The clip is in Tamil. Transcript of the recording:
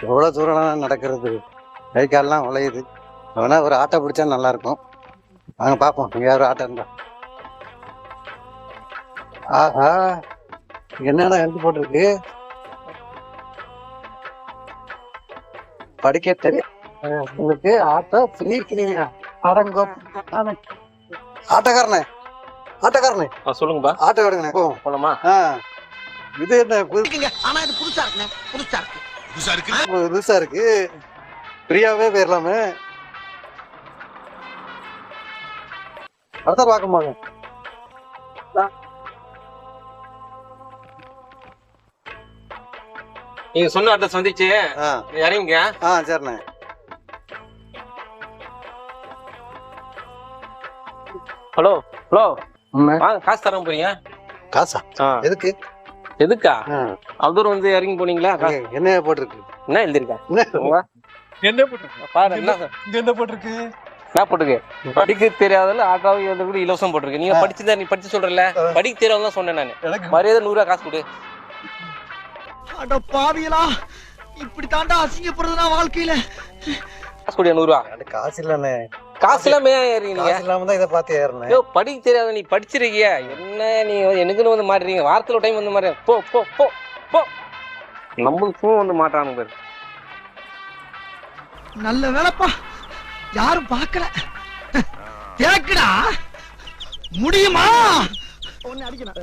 எவ்வளோ தூரம் நடக்கிறது? கை கால்லாம் உழையுது. அவனா ஒரு ஆட்டோ பிடிச்சா நல்லா இருக்கும் வாங்க பார்ப்போம். இங்கே ஒரு ஆட்டோ இருந்தா. ஆஹா என்னடா எழுதி போட்டிருக்கு? படிக்க தெரியும் உங்களுக்கு ஆட்டோ ஃப்ரீ கிளீனா அடங்கோ. ஆட்டோக்காரனே. ஆட்டோக்காரனே. சொல்லுங்கப்பா. ஆட்டோ எடுங்கண்ணே போலாமா? ஆ. இது என்ன ஆனா இது புதுசா இருக்குண்ணே. புதுசா இருக்கு. புதுசா இருக்கு? ஃப்ரீயாவே போயிடலாமே அடுத்த பார்க்க மாங்க நீங்க சொன்ன அட்ரஸ் வந்துச்சு ஆ. இறங்கிங்க. ஆ சரிண்ணே. Hello hello. வாங்க காசு தரேன் போறீங்க. காசா. எதுக்கு? எதுக்கா? அவ்வளோ வந்து இறங்கி போனீங்களா? என்ன போட்டிருக்கு? என்ன எழுதிருக்கா? என்ன? என்ன போட்டிருக்கு? பாரு என்ன? போட்டிருக்கு? என்ன போட்டிருக்கு? படிக்க தெரியாதல ஆட்டோவும் எழுத கூட இலவசம் போட்டிருக்கு. நீங்க படிச்சுதான் நீ படிச்சு சொல்றல படிக்க தெரியாதான் சொன்னேன் நான். எனக்கு மரியாதை நூறுரூவா காசு கொடு. அட பாவியலா இப்படி தாண்டா அசிங்கப்படுறதுனா வாழ்க்கையில. காசு கொடு நூறுரூவா? அது காசு இல்லண்ணே. காசு இல்லாம ஏன் ஏறீங்க காசு இல்லாம தான் இதை பார்த்து ஏறினேன். ஐயோ படிக்க தெரியாத நீ படிச்சிருக்கிய? என்ன நீ எனக்குன்னு வந்து மாட்டுறீங்க? வாரத்துல டைம் வந்து மாட்டேன் போ போ போ போ. நம்மளுக்கும் வந்து மாட்டானுங்க பாரு. நல்ல வேலைப்பா. யாரும் பார்க்கல. தேக்குடா முடியுமா? ஒன்னு அடிக்கணும்.